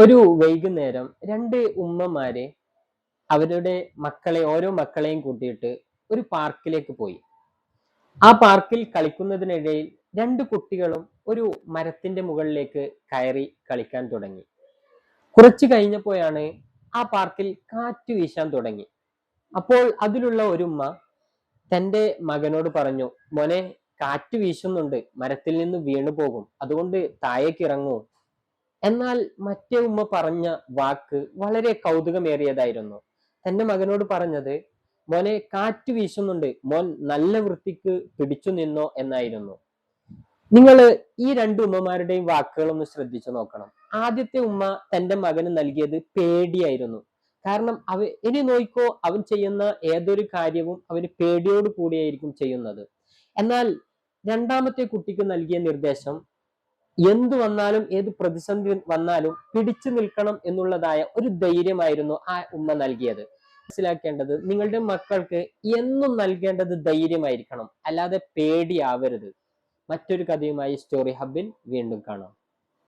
ഒരു വൈകുന്നേരം രണ്ട് ഉമ്മമാരെ അവരുടെ മക്കളെ ഓരോ മക്കളെയും കൂട്ടിയിട്ട് ഒരു പാർക്കിലേക്ക് പോയി. ആ പാർക്കിൽ കളിക്കുന്നതിനിടയിൽ രണ്ട് കുട്ടികളും ഒരു മരത്തിന്റെ മുകളിലേക്ക് കയറി കളിക്കാൻ തുടങ്ങി. കുറച്ചു കഴിഞ്ഞപ്പോഴാണ് ആ പാർക്കിൽ കാറ്റ് വീശാൻ തുടങ്ങി. അപ്പോൾ അതിലുള്ള ഒരു ഉമ്മ തന്റെ മകനോട് പറഞ്ഞു മോനെ കാറ്റ് വീശുന്നുണ്ട്. മരത്തിൽ നിന്ന് വീണു പോകും അതുകൊണ്ട് താഴേക്ക് ഇറങ്ങൂ. എന്നാൽ മറ്റേ ഉമ്മ പറഞ്ഞ വാക്ക് വളരെ കൗതുകമേറിയതായിരുന്നു. തന്റെ മകനോട് പറഞ്ഞത് മോനെ കാറ്റ് വീശുന്നുണ്ട്. മോൻ നല്ല വൃത്തിക്ക് പിടിച്ചു നിന്നോ എന്നായിരുന്നു. നിങ്ങൾ ഈ രണ്ട് ഉമ്മമാരുടെയും വാക്കുകൾ ഒന്ന് ശ്രദ്ധിച്ചു നോക്കണം. ആദ്യത്തെ ഉമ്മ തന്റെ മകന് നൽകിയത് പേടിയായിരുന്നു. കാരണം അവ ഇനി നോയിക്കോ അവൻ ചെയ്യുന്ന ഏതൊരു കാര്യവും അവന് പേടിയോട് കൂടിയായിരിക്കും ചെയ്യുന്നത്. എന്നാൽ രണ്ടാമത്തെ കുട്ടിക്ക് നൽകിയ നിർദ്ദേശം എന്തു വന്നാലും ഏത് പ്രതിസന്ധി വന്നാലും പിടിച്ചു നിൽക്കണം എന്നുള്ളതായ ഒരു ധൈര്യമായിരുന്നു ആ ഉമ്മ നൽകിയത്. മനസ്സിലാക്കേണ്ടത് നിങ്ങളുടെ മക്കൾക്ക് എന്നും നൽകേണ്ടത് ധൈര്യമായിരിക്കണം. അല്ലാതെ പേടിയാവരുത്. മറ്റൊരു കഥയുമായി സ്റ്റോറി ഹബിൽ വീണ്ടും കാണാം.